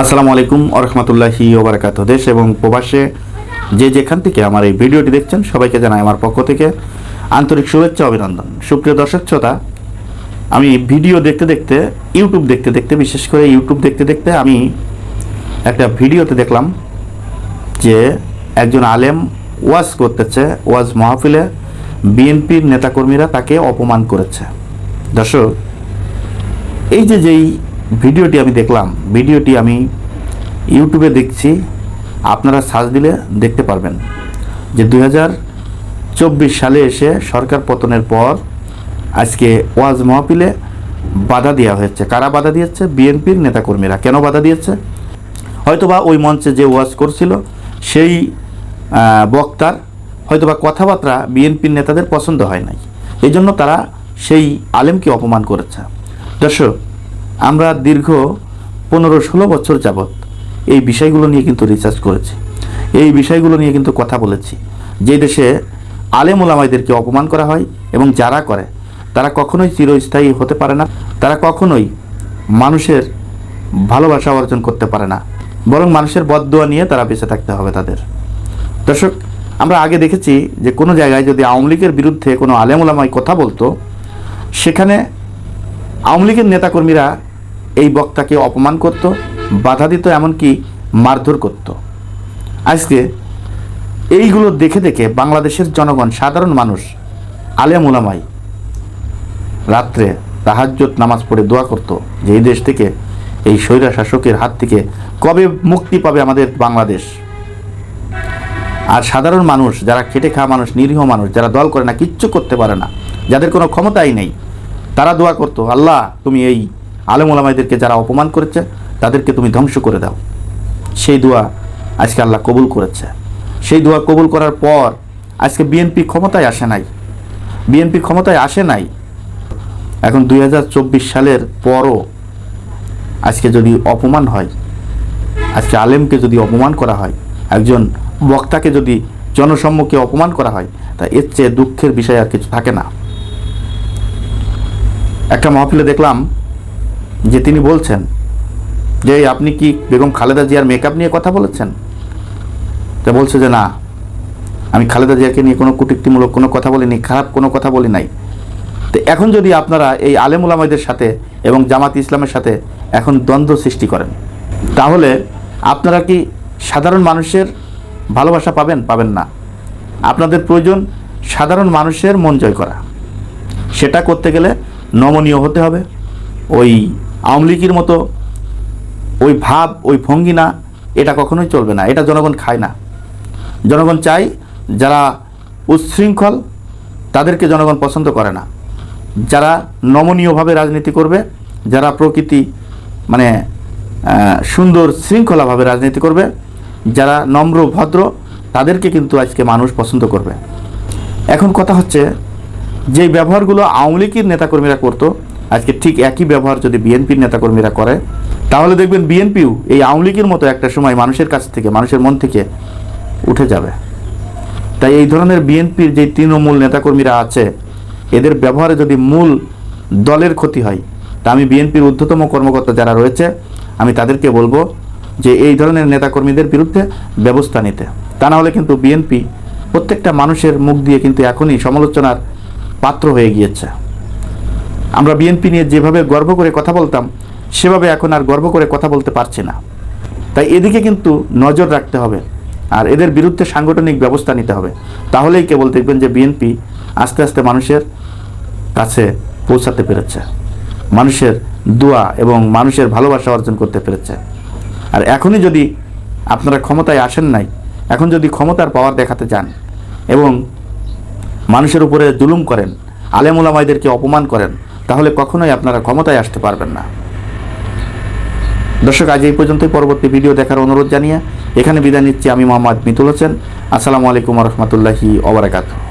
আসসালামু আলাইকুম আরহামতুল্লাহি ওবরাকাত দেশ এবং প্রবাসে যে যেখান থেকে আমার এই ভিডিওটি দেখছেন, সবাইকে জানাই আমার পক্ষ থেকে আন্তরিক শুভেচ্ছা অভিনন্দন। সুপ্রিয় দর্শক শ্রোতা, আমি ভিডিও দেখতে দেখতে, ইউটিউব দেখতে দেখতে, বিশেষ করে ইউটিউব দেখতে দেখতে আমি একটা ভিডিওতে দেখলাম যে একজন আলেম ওয়াজ করতেছে, ওয়াজ মাহফিলে বিএনপির নেতাকর্মীরা তাকে অপমান করেছে। দর্শক, এই যে যেই ভিডিওটি আমি দেখলাম, ভিডিওটি আমি ইউটিউবে দেখছি, আপনারা সার্চ দিলে দেখতে পারবেন যে দুই চব্বিশ সালে এসে সরকার পতনের পর আজকে ওয়াজ মহফিলে বাধা দেওয়া হয়েছে। কারা বাধা দিয়েছে? বিএনপির নেতাকর্মীরা। কেন বাধা দিয়েছে? হয়তোবা ওই মঞ্চে যে ওয়াজ করছিল, সেই বক্তার হয়তোবা কথাবার্তা বিএনপির নেতাদের পছন্দ হয় নাই। এই জন্য তারা সেই আলেমকে অপমান করেছে। দর্শক আমরা দীর্ঘ পনেরো ষোলো বছর যাবৎ এই বিষয়গুলো নিয়ে কিন্তু রিসার্চ করেছি। এই বিষয়গুলো নিয়ে কিন্তু কথা বলেছি। যে দেশে আলেম ওলামাইদেরকে অপমান করা হয় এবং যারা করে, তারা কখনোই চিরস্থায়ী হতে পারে না, তারা কখনোই মানুষের ভালোবাসা অর্জন করতে পারে না, বরং মানুষের বদদোয়া নিয়ে তারা বেঁচে থাকতে হবে তাদের। দর্শক, আমরা আগে দেখেছি যে কোনো জায়গায় যদি আওয়ামী লীগের বিরুদ্ধে কোনো আলেম ওলামাই কথা বলতো, সেখানে আওয়ামী লীগের নেতাকর্মীরা এই বক্তাকে অপমান করত, বাধা দিত, এমনকি মারধর করত। আজকে এইগুলো দেখে দেখে বাংলাদেশের জনগণ, সাধারণ মানুষ, আলেম ওলামাই রাত্রে তাহাজ্জত নামাজ পড়ে দোয়া করত যে এই দেশ থেকে, এই স্বৈরা শাসকের হাত থেকে কবে মুক্তি পাবে আমাদের বাংলাদেশ? আর সাধারণ মানুষ, যারা খেটে খাওয়া মানুষ, নিরীহ মানুষ, যারা দল করে না, কিচ্ছু করতে পারে না, যাদের কোনো ক্ষমতাই নেই, তারা দোয়া করতো, আল্লাহ, তুমি এই আলেম ওলামাইদেরকে যারা অপমান করেছে, তাদেরকে তুমি ধ্বংস করে দাও। সেই দোয়া আজকে আল্লাহ কবুল করেছে। সেই দোয়া কবুল করার পর আজকে বিএনপি ক্ষমতায় আসে নাই। বিএনপি ক্ষমতায় আসে নাই। এখন দুই হাজার চব্বিশ সালের পরও আজকে যদি অপমান হয়, আজকে আলেমকে যদি অপমান করা হয়, একজন বক্তাকে যদি জনসম্মুখে অপমান করা হয়, তা এর চেয়ে দুঃখের বিষয় আর কিছু থাকে না। একটা মহফিলে দেখলাম যে তিনি বলছেন যে আপনি কি বেগম খালেদা জিয়ার মেকআপ নিয়ে কথা বলেছেন? তা বলছে যে, না। আমি খালেদা জিয়াকে নিয়ে কোনো কটূক্তিমূলক কোনো কথা বলিনি, খারাপ কোনো কথা বলি নাই। তো এখন যদি আপনারা এই আলেম সাথে এবং জামাত ইসলামের সাথে এখন দ্বন্দ্ব সৃষ্টি করেন, তাহলে আপনারা কি সাধারণ মানুষের ভালোবাসা পাবেন পাবেন না। আপনাদের প্রয়োজন সাধারণ মানুষের মন জয় করা। সেটা করতে গেলে নমনীয় হতে হবে। ওই আওয়ামী লীগের মতো ওই ভাব, ওই ভঙ্গি না এটা কখনোই চলবে না। এটা জনগণ খায় না। জনগণ চাই যারা উচ্ছৃঙ্খল, তাদেরকে জনগণ পছন্দ করে না। যারা নমনীয়ভাবে রাজনীতি করবে, যারা প্রকৃতি মানে সুন্দর শৃঙ্খলাভাবে রাজনীতি করবে, যারা নম্র, ভদ্র, তাদেরকে কিন্তু আজকে মানুষ পছন্দ করবে। এখন কথা হচ্ছে, যে ব্যবহারগুলো আওয়ামী লীগের নেতাকর্মীরা করতো আজকে ঠিক একই ব্যবহার যদি বিএনপির নেতাকর্মীরা করে, তাহলে দেখবেন বিএনপিও এই আওয়ামী লীগের মতো একটা সময় মানুষের কাছ থেকে, মানুষের মন থেকে উঠে যাবে। তাই এই ধরনের বিএনপির যে তৃণমূল নেতাকর্মীরা আছে, এদের ব্যবহারে যদি মূল দলের ক্ষতি হয়, তা আমি বিএনপির ঊর্ধ্বতম কর্মকর্তা যারা রয়েছে, আমি তাদেরকে বলব যে এই ধরনের নেতাকর্মীদের বিরুদ্ধে ব্যবস্থা নিতে। তা না হলে কিন্তু বিএনপি প্রত্যেকটা মানুষের মুখ দিয়ে কিন্তু এখনই সমালোচনার পাত্র হয়ে গিয়েছে। আমরা বিএনপি নিয়ে যেভাবে গর্ব করে কথা বলতাম, সেভাবে এখন আর গর্ব করে কথা বলতে পারছি না। তাই এদিকে কিন্তু নজর রাখতে হবে আর এদের বিরুদ্ধে সাংগঠনিক ব্যবস্থা নিতে হবে। তাহলেই কেবল দেখবেন যে বিএনপি আস্তে আস্তে মানুষের কাছে পৌঁছাতে পেরেছে। মানুষের দোয়া এবং মানুষের ভালোবাসা অর্জন করতে পেরেছে। আর এখনই যদি আপনারা ক্ষমতায় আসেন নাই, এখন যদি ক্ষমতার পাওয়ার দেখাতে যান এবং মানুষের উপরে জুলুম করেন আলেমুলামাইদেরকে অপমান করেন তাহলে কখনোই আপনারা ক্ষমতায় আসতে পারবেন না। দর্শক, আজ এই পর্যন্তই। পরবর্তী ভিডিও দেখার অনুরোধ জানিয়ে এখানে বিদায় নিচ্ছি আমি মোহাম্মদ মিতুল হোসেন। আসসালামু আলাইকুম রহমতুল্লাহি ওবরাকাতু